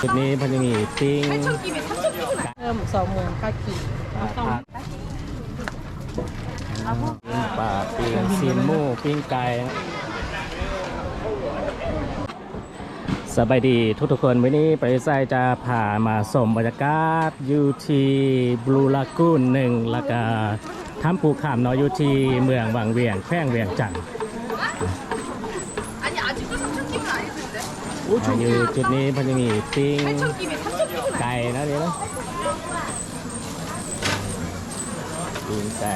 จุดนี้มันจะมีปิ้ง เพิ่มสองหมื่นก็กี่ปลาปลาปิ้งซีนหมูปิ้งไก่สบายดีทุกทุกคนวันนี้ไปไซจะพามาสมบรรยากาศยูทีบลูลากูนหนึ่งแล้วก็ถ้ำปูขามนาะอยูทีเมืองวังเวียงแขวงเวียงจันทร์ อยู่จุดนี้พันยังมีปิ้งไก่นะเดี๋ยวนะปิ้งไก่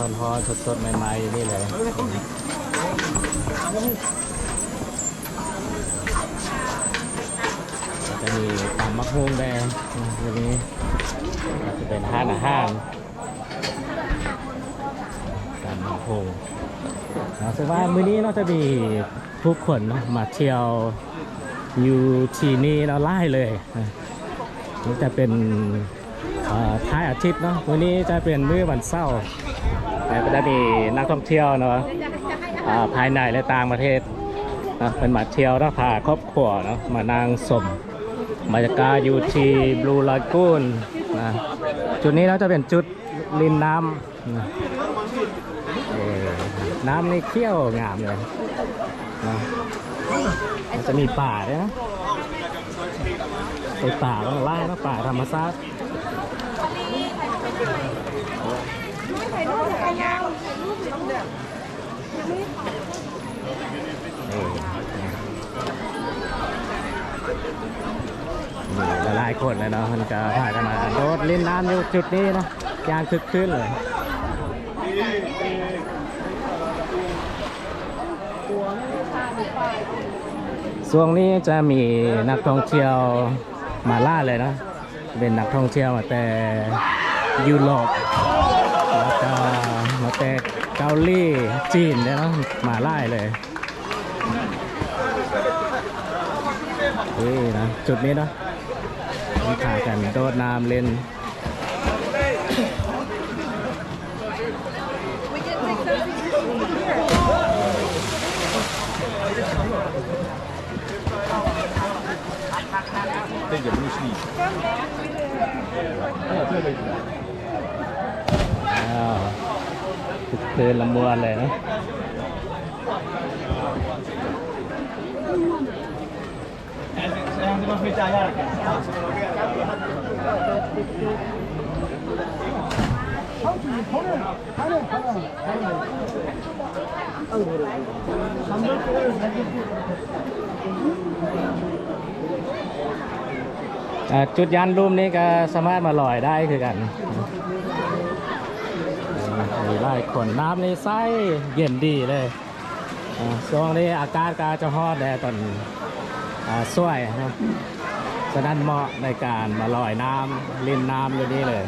ร้อนร้สดๆใหม่ๆนี่เลยจะมีตำมะฮวงแดงตรงนี้จะเป็นห้านอาหารตำมะฮวง นะซึ่ว่ามื้อนี้เราจะมีผู้คนเนมาเที่ยวอยู่ที่นี่เราไล่เลยนี่จะเป็นท้ายอาทิตย์เนาะมื้อนี้จะเป็นมื้อวันเสาร์แต่ก็จะมีนักท่องเที่ยวเนาะภายในและต่างประเทศนะเป็นมาเที่ยวแล้วพาครอบครัวเนาะมานั่งสมบรรยากาศอยู่ที่บลูลากูนนะจุดนี้เราจะเป็นจุดริมน้ำ น้ำในเขี้ยวงามเลยนะมันจะมีป่าด้วยนะไปป่าบ้างล่นะป่าธรรมชาติหลายคนเลยเนาะมันก็พากันมาโดดเล่นน้ำอยู่จุดนี้นะยางคึกคืนเลย ช่วงนี้จะมีนักท่องเที่ยวมาล่าเลยนะ เป็นนักท่องเที่ยวมาแต่ยุโรปแล้วก็มาแต่เกาหลีจีนเนี่ยนาะมาล่าเลยนี่นะจุดนี้เนาะมันพากันโดดน้ำเล่น อ้าวคึกคืนละมวนเลยนะอ่า จุดยันรูมนี้ก็สามารถมาลอยได้คือกันมีไล่ขนน้ำในไส้เย็นดีเลยอ่าช่วงนี้อากาศก็จะฮอดแดดตอนอ่าสวยนะฉะนั้นเหมาะในการมาลอยน้ำเล่นน้ำอยู่นี่เลย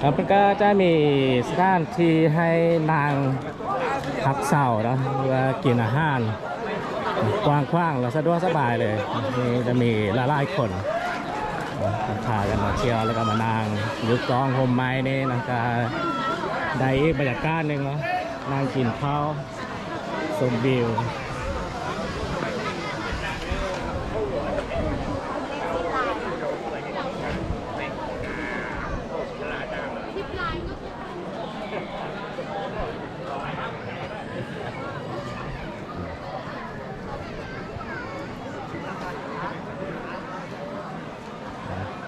ครับมันก็จะมีสถานที่ให้นางพักเสาร์นะว่ากินอาหารกว้างๆแล้วสะดวกสบายเลยนี่จะมีหลายๆคน พากันมาเที่ยวแล้วก็มานั่งยุกองโฮมไม้นี่นะคะได้อีกบรรยากาศหนึ่งเนาะนั่งกินข้าวชมวิว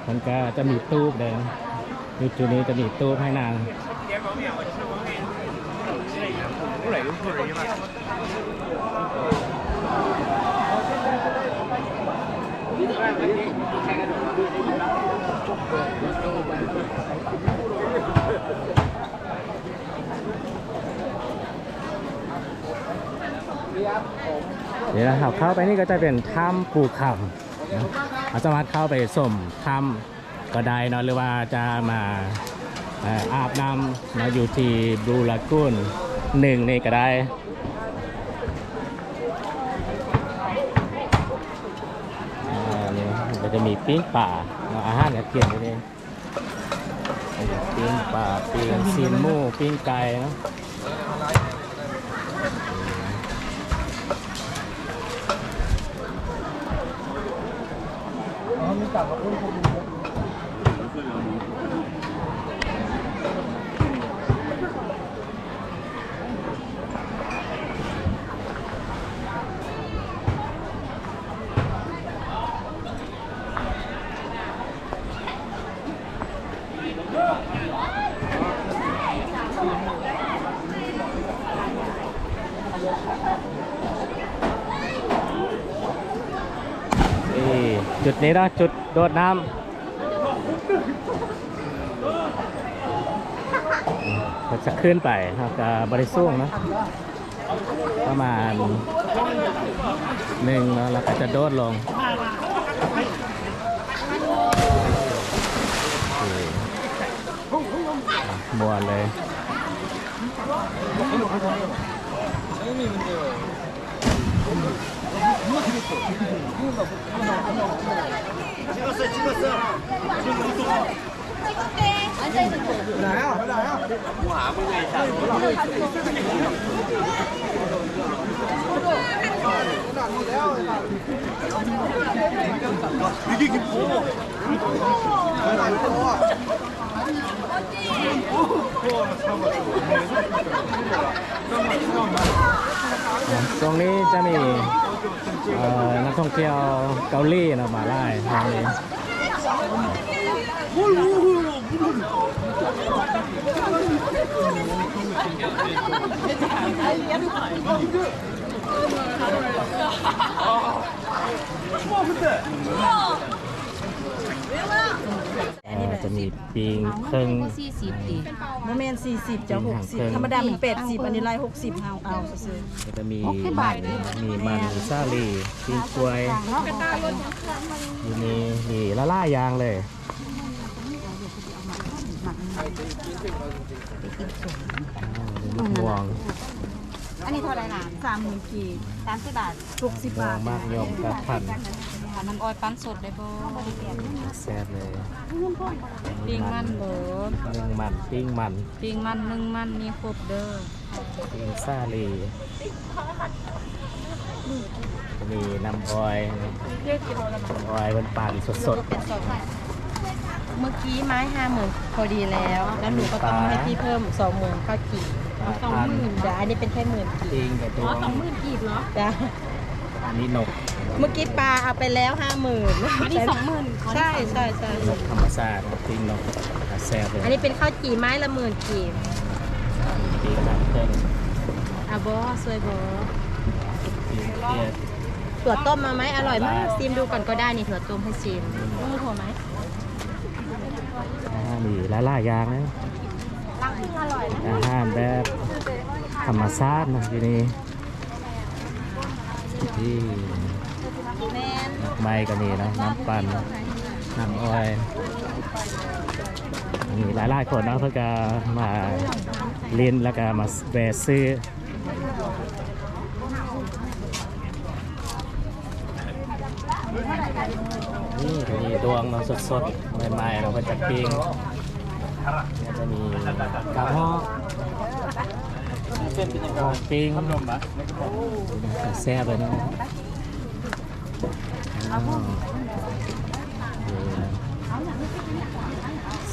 มันก็จะมีตู้เดินอยู่จุดนี้จะมีตู้ให้นางเดี๋ยวเราเข้าไปนี่ก็จะเป็นถ้ำปูคำ เราสามารถเข้าไปสมถ้ำก็ได้เนะหรือว่าจะมาอาบน้ำเนอะอยู่ที่บลูลากูนหนึ่งนี่ก็ได้มันก็จะมีปิ้งป่าอาหารเนี่ยเกี่ยนอยู่นี่ปิ้งป่าปิ้งซีนมูปิ้งไก่เนอะ estava จุดนี้นะจุดโดดน้ำก็จะขึ้นไปครับจะบริสุทธิ์นะ ประมาณหนึ่งเนอะแล้วก็จะโดดลงนี่อะมวนเลย 찍었어 찍었어 지금 우리 또 나야? 나야? 뭐 아무나 있다 되게 기뻐 송리 짜미 นักท่องเที่ยวเกาหลีเนอะมาไล่ทางนี้เอ่อ จะมีปิงเครื่องสี่สิบดีโมเมนสี่สิบจะหกสิบธรรมดาเป็นเป็ดสิบอันนี้ไล่หกสิบเอาเอาซื้อก็จะมีมีมันซาลีปิงกล้วยมีมีมีละล่ายางเลยอ่ามีลูกม่วงอันนี้เท่าไหร่ล่ะสามหมื่นกีสามสิบบาทหกสิบม่วบางทมากยมกระพัน ขอน้ำอ้อยปั้นสดได้บ่แซ่บเลยปิ้งมันเบิดนึ่งมันปิ้งมันปิ้งมันนึ่งมันมีครบเด้อปิ้งซาลีมีน้ำอ้อยน้ำอ้อยเป็นปั่นสดเป็นสองเมื่อกี้ไม้ห้าหมื่นพอดีแล้ว แล้วหนูก็ต้องให้พี่เพิ่มสองหมื่นค่ากี่ๆสองหมื่นจ้ะอันนี้เป็นแค่หมื่นกี่ปิ้งกับตัวสองหมื่นกีบเหรอจ้ะอันนี้นก เมื่อกี้ปลาเอาไปแล้วห้าหมื่นอันนี้สองหมื่นใช่ใช่ใช่นกธรรมชาติปิ้งนกแซ่บเลยอันนี้เป็นข้าวจี่ไม้ละหมื่นกีบปิ้งแบบเครื่องอะบอสวยบอปิ้งเทียดถั่วต้มมาไหมอร่อยมากซีมดูก่อนก็ได้นี่ถั่วต้มให้ซีมต้องถั่วไหมอ่ามีหลายๆอย่างนะล้างพึ่งอร่อยอาหารแบบธรรมชาตินะที่นี่ที่แมนดอก ไม้ก็มีนะน้ำปั่นน้ำอ้อยมีหลายๆคนเนาะเพื่อจะมาเล่นแล้วก็มาแวะซื้อนี่จะมีดวงเนาะสดๆใหม่ๆเราก็จะปิ้งเนี่ยจะมีกระเพาะปิ้งแซ่บเลยเนาะอ้าวนี่นะ แ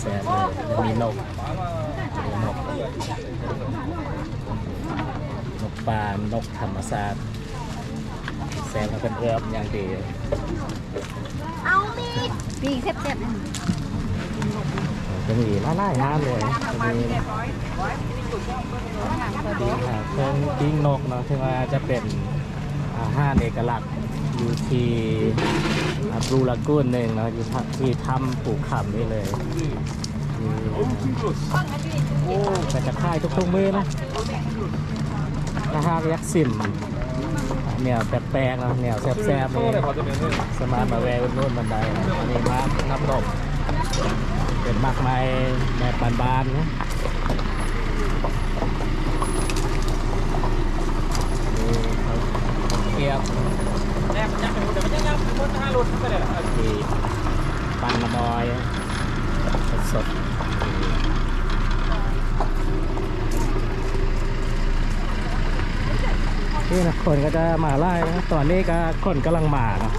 ซ่บเลยแล้วมีนกมีนก นกปลานกธรรมชาติแซ่บมาเป็นเอือบอย่างดีเอามีดปีกเซ็บจะมีล่าล่าน้ำเลยจะมีปิ้งหาเครื่องปิ้งนกเนาะที่ว่าจะเป็นอาหารเอกลักษณ์ อยู่ที่บลูลากูนหนึ่งเนาะอยู่ที่ถ้ำปลูกขำนี่เลยนี่แต่จะค่ายทุกๆมือนะถ้าหากอยักซิมแนวแปลกๆนะแนวแซ่บๆนี่สมารถมาแวะอุดหนู่นบันไดนะอันนี้มาน้ำดมเป็นมากมายแบบบานๆนะเกียบ นี่เขาเกียบมีปันมะมอยสดๆนี่นะคนก็จะมาไล่นะตอนนี้ก็คนกำลังมานะ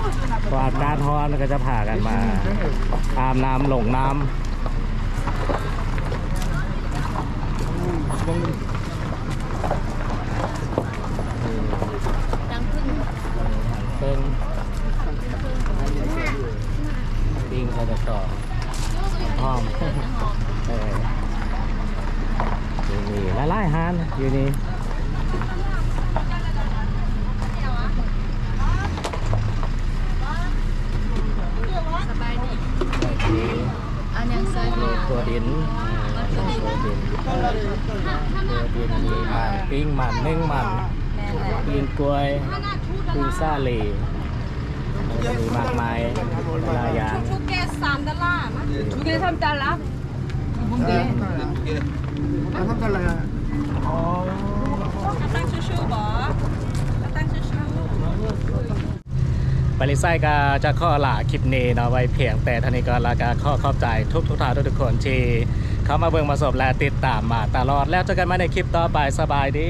พราะอากาศร้อนก็จะพากันมาอาบน้ำหลงน้ำ ดังพึ่ง เพิ่งปิ้ง เขาจะต่อหอมเอออยู่นี่ละลายฮานอยู่นี่สบายดีอันยังเซอร์ดีตัวดินตัวดินตัวดินมีมันปิ้งมันนึ่งมันปิ้งกล้วยปิ้งซาเลแล้วก็มีมากมายหลายอย่าง สามดอลลาร์มั้ง 두 개, 삼 달러? 붕대. ตั้งชูๆบ่ตั้งชูๆ บริษัทก็จะข้อลาคลิปนี้เนาะไว้เพียงแต่เท่านี้ก็แลาก็ข้อขอบใจทุกทุกท่านทุกๆคนที่เข้ามาเบิ่งมาสบและติดตามมาตลอดแล้วเจอกันใหมาในคลิปต่อไปสบายดี